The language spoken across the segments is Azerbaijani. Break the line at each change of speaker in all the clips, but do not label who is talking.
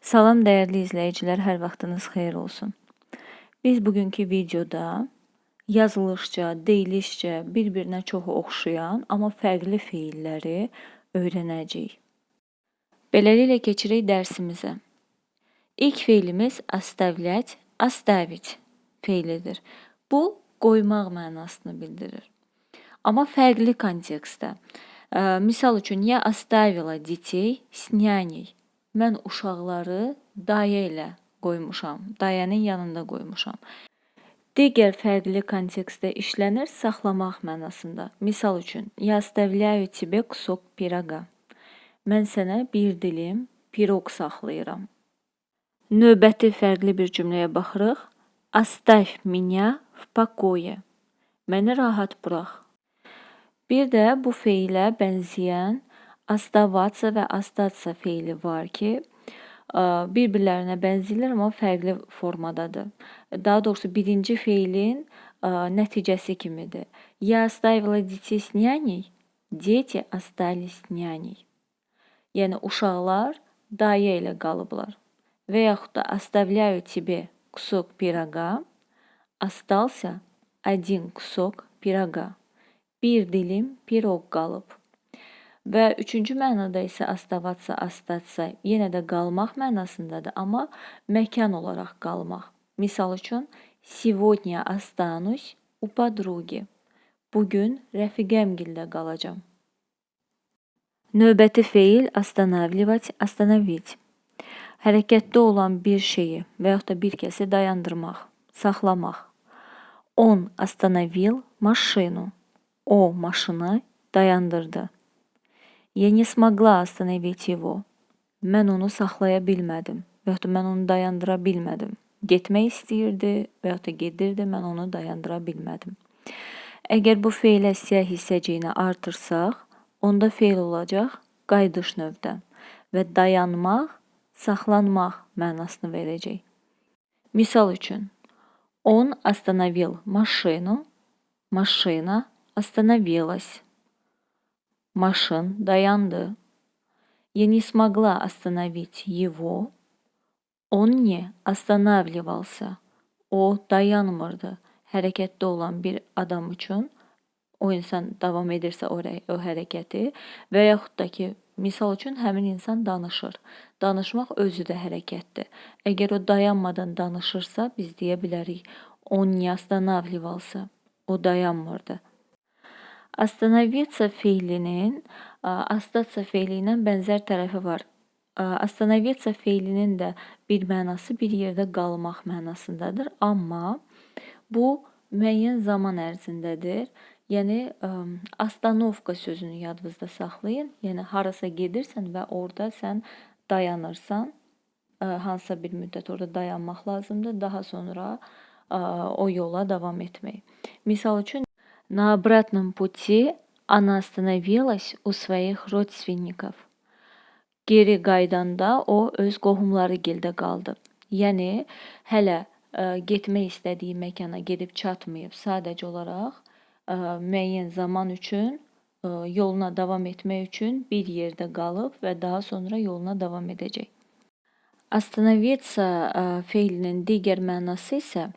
Salam değerli izleyiciler, hər vaxtınız xeyir olsun. Biz bugünkü videoda yazılışca, deyilişcə bir-birinə çox oxşayan, amma fərqli feilləri öyrənəcəyik. Beləliklə keçirik dərsimizə. İlk feilimiz оставлять, оставить feilidir. Bu qoymaq mənasını bildirir. Amma fərqli kontekstdə. Ə, Misal üçün, я оставила детей с няней. Mən uşaqları dayə ilə qoymuşam, dayənin yanında qoymuşam. Digər fərqli kontekstdə işlənir saxlamaq mənasında. Misal üçün, я оставляю тебе кусок пирога. Mən sənə bir dilim piroq saxlayıram. Növbəti fərqli bir cümləyə baxırıq. Оставь меня в покое. Məni rahat burax. Bir də bu feilə bənzəyən оставаться və остаться feili var ki, ə, bir-birlərinə bənzəyirlər, amma fərqli formadadır. Daha doğrusu birinci feilin ə, nəticəsi kimidir. Я оставила детей с няней, дети остались с няней. Yəni uşaqlar dayə ilə qalıblar. Və yaxud da оставляю тебе кусок пирога, остался один кусок пирога. Bir dilim piroq qalıb. Və üçüncü mənada isə оставаться, остаться yenə də qalmaq mənasındadır, amma məkan olaraq qalmaq. Misal üçün, сегодня останусь у подруги. Bugün rəfiqəmgildə qalacağam. Növbəti feil останавливать, остановить. Hərəkətdə olan bir şeyi və yaxud da bir kəsi dayandırmaq, saxlamaq. Он остановил машину. O maşını dayandırdı. Я не смогла остановить его. Mən onu saxlaya bilmədim və yaxud da mən onu dayandıra bilmədim. Getmək istəyirdi və yaxud da gedirdi, mən onu dayandıra bilmədim. Əgər bu feilə siyah hissəciyini artırsaq, onda feil olacaq qayıdış növdə və dayanmaq, saxlanmaq mənasını verəcək. Misal üçün, он остановил машину, машина остановилась. Машин dayandı. Я не смогла остановить его. Он не останавливался. O dayanmırdı. Hərəkətdə olan bir adam üçün o insan davam edirsə o, o hərəkəti və yaxud da ki, misal üçün həmin insan danışır. Danışmaq özü də hərəkətdir. Əgər o dayanmadan danışırsa, biz deyə bilərik, он не останавливался. O dayanmırdı. Остановиться feilinin остаться feili ilə bənzər tərəfi var. Остановиться feilinin də bir mənası bir yerdə qalmaq mənasındadır, amma bu müəyyən zaman ərzindədir. Yəni остановка sözünü yadınızda saxlayın. Yəni harasa gedirsən və orada sən dayanırsan, hansısa bir müddət orada dayanmaq lazımdır. Daha sonra o yola davam etmək. Misal üçün На обратном пути она остановилась у своих родственников. Geri qaydanda o öz qohumları gildə qaldı. Yəni hələ ə, getmək istədiyi məkana gedib çatmayıb. Sadəcə olaraq ə, müəyyən zaman üçün ə, yoluna davam etmək üçün bir yerdə qalıb və daha sonra yoluna davam edəcək. Остановиться ə, feilinin digər mənası isə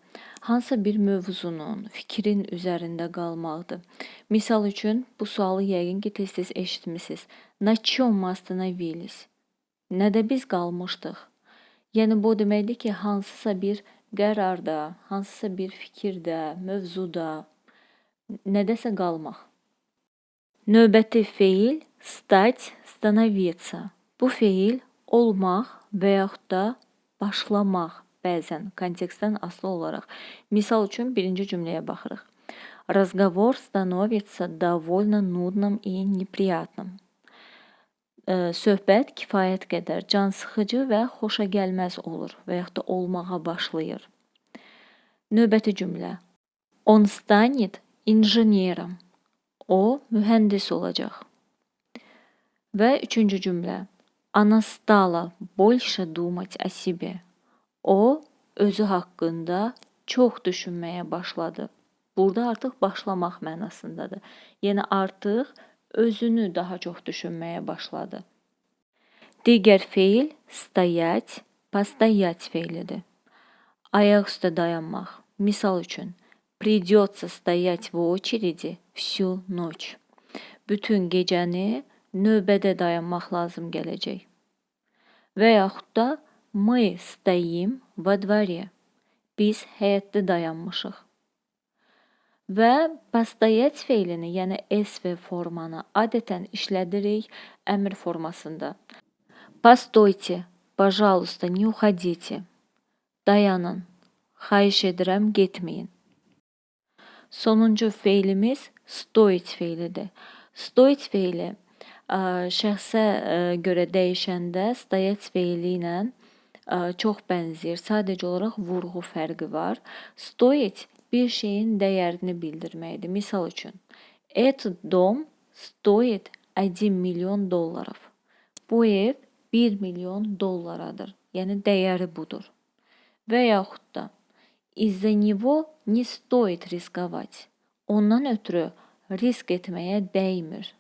hansısa bir mövzunun, fikrin üzərində qalmaqdır. Misal üçün bu sualı yəqin ki, tez-tez eşitmisiniz. На чем мы остановились? Nədə biz qalmışdıq? Yəni bu deməkdir ki, hansısa bir qərarda, hansısa bir fikirdə, mövzuda, nədəsə qalmaq. Növbəti feil stать, становиться. Bu feil olmaq və yaxud da başlamaq bəzən kontekstdən asılı olaraq. Misal üçün birinci cümləyə baxırıq. Разговор становится довольно нудным и неприятным. Söhbət kifayət qədər cansıxıcı və xoşagəlməz olur və yaxud da olmağa başlayır. Növbəti cümlə. Он станет инженером. O mühəndis olacaq. Və üçüncü cümlə. Она стала больше думать о себе. O özü haqqında çox düşünməyə başladı. Burada artıq başlamaq mənasındadır. Yəni artıq özünü daha çox düşünməyə başladı. Digər feil стоять, постоять fe'lidir. Ayaq üstə dayanmaq. Misal üçün, prидется стоять в очереди всю ночь. Bütün gecəni növbədə dayanmaq lazım gələcək. Və yaxud da мы стоим во дворе. Biz həyətdə dayanmışıq. Və постоять fe'lini, yəni SV formanı adətən işlədirik əmr formasında. Постойте, пожалуйста, не уходите. Dayanın. Xahiş edirəm, getməyin. Sonuncu fe'limiz stoit fe'lidir. Stoit fe'li ə, şəxsə ə, görə dəyişəndə stoyat fe'li ilə ə, çox bənzəyir. Sadəcə olaraq vurğu fərqi var. Stoit bir şeyin dəyərini bildirməkdir. Misal üçün, этот дом стоит 1 milyon dollarов. Bu ev 1 milyon dollaradır. Yəni dəyəri budur. Və yaxud da из-за него не стоит рисковать. Ondan ötürü risk etməyə dəymir.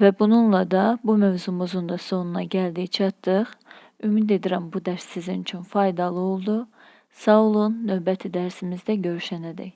Və bununla da bu mövzumuzun da sonuna gəldik, çatdıq. Ümid edirəm bu dərs sizin üçün faydalı oldu. Sağ olun, növbəti dərsimizdə görüşənədək.